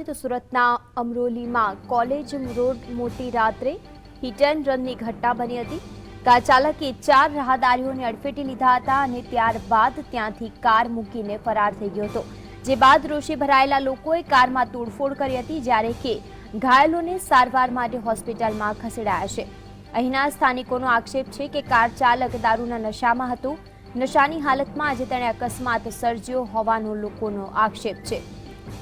સાથે તો સુરતના અમરોલીમાં કોલેજ રોડ મોટી રાત્રે હિટ એન્ડ રનની ઘટના બની હતી. કાર ચાલકે ચાર રાહદારીઓને અડફેટે લીધા હતા અને ત્યારબાદ ત્યાંથી કાર મૂકીને ફરાર થઈ ગયો હતો. જે બાદ રોષે ભરાયેલા લોકોએ કારમાં તોડફોડ કરી હતી, જ્યારે કે ઘાયલોને સારવાર માટે હોસ્પિટલમાં ખસેડાયા છે. અહીંના સ્થાનિકોનો આક્ષેપ છે કે કાર ચાલક દારૂના નશામાં હતો. નશાની હાલતમાં આજે તેણે અકસ્માત સર્જ્યો હોવાનો લોકોનો આક્ષેપ છે.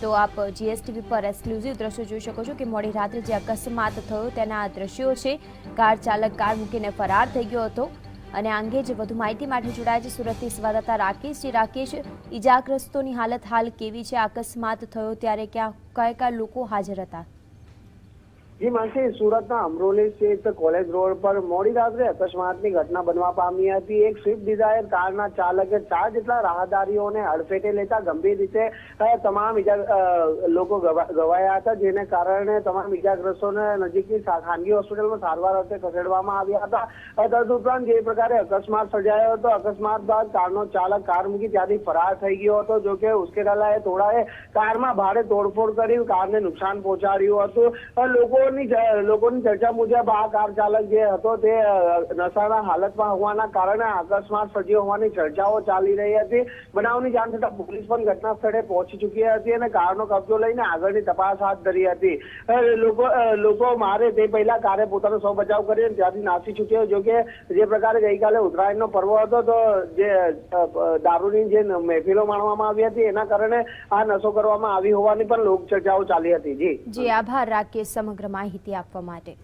તો આપ જીએસટીવી પર એક્સક્લુઝિવ દ્રશ્યો જોઈ શકો છો કે મોડી રાત્રે જે અકસ્માત થયો તેના આ દ્રશ્યો છે. કાર ચાલક કાર મૂકીને ફરાર થઈ ગયો હતો. અને અંગે જે વધુ માહિતી માટે જોડાયા છે, સુરતથી સંવાદદાતા રાકેશ. જે રાકેશ, ઈજાગ્રસ્તોની હાલત હાલ કેવી છે? અકસ્માત થયો ત્યારે ક્યાં કયા કયા લોકો હાજર હતા? જી માનસી સુરતના અમરોલી સ્થિત કોલેજ રોડ પર મોડી રાત્રે અકસ્માતની ઘટના બનવા પામી હતી. એક સ્વિફ્ટ ડિઝાયર કારના ચાલકે ચાર જેટલા રાહદારીઓને અડફેટે લેતા ગંભીર રીતે તમામ ઇજા લોકો ગવા- ગવાયા હતા જેને કારણે તમામ ઈજાગ્રસ્તોને નજીકની ખાનગી હોસ્પિટલમાં સારવાર અર્થે ખસેડવામાં આવ્યા હતા. તદુપરાંત જે પ્રકારે અકસ્માત સર્જાયો હતો અકસ્માત બાદ કારનો ચાલક કાર મૂકી ત્યાંથી ફરાર થઈ ગયો હતો જો કે ઉશ્કેરાયેલા ટોળાએ કારમાં ભારે તોડફોડ કરી કારને નુકસાન પહોંચાડ્યું હતું. અ, લોકોની લોકોની ચર્ચા મુજબ આ કાર ચાલક જે હતો તે નશાના હાલતમાં હોવાના કારણે અકસ્માત સર્જ્યો હોવાની ચર્ચાઓ ચાલી રહી હતી. બનાવની જાણ થતાં પોલીસ પણ ઘટના સ્થળે પહોંચી ચૂકી હતી અને કારનો કબજો લઈને આગળની તપાસ હાથ ધરી હતી. લોકો લોકો મારે તે પહેલા કારે પોતાનો સૌ બચાવ કરી ત્યાંથી નાસી ચૂક્યો જો કે જે પ્રકારે ગઈકાલે ઉત્તરાયણનો પર્વ હતો, તો જે દારૂની જે મહેફિલો માણવામાં આવી હતી, એના કારણે આ નશો કરવામાં આવી હોવાની પણ લોક ચર્ચાઓ ચાલી હતી. જી. જી, આભાર, રાકેશ, સમગ્ર માહિતી આપવા માટે.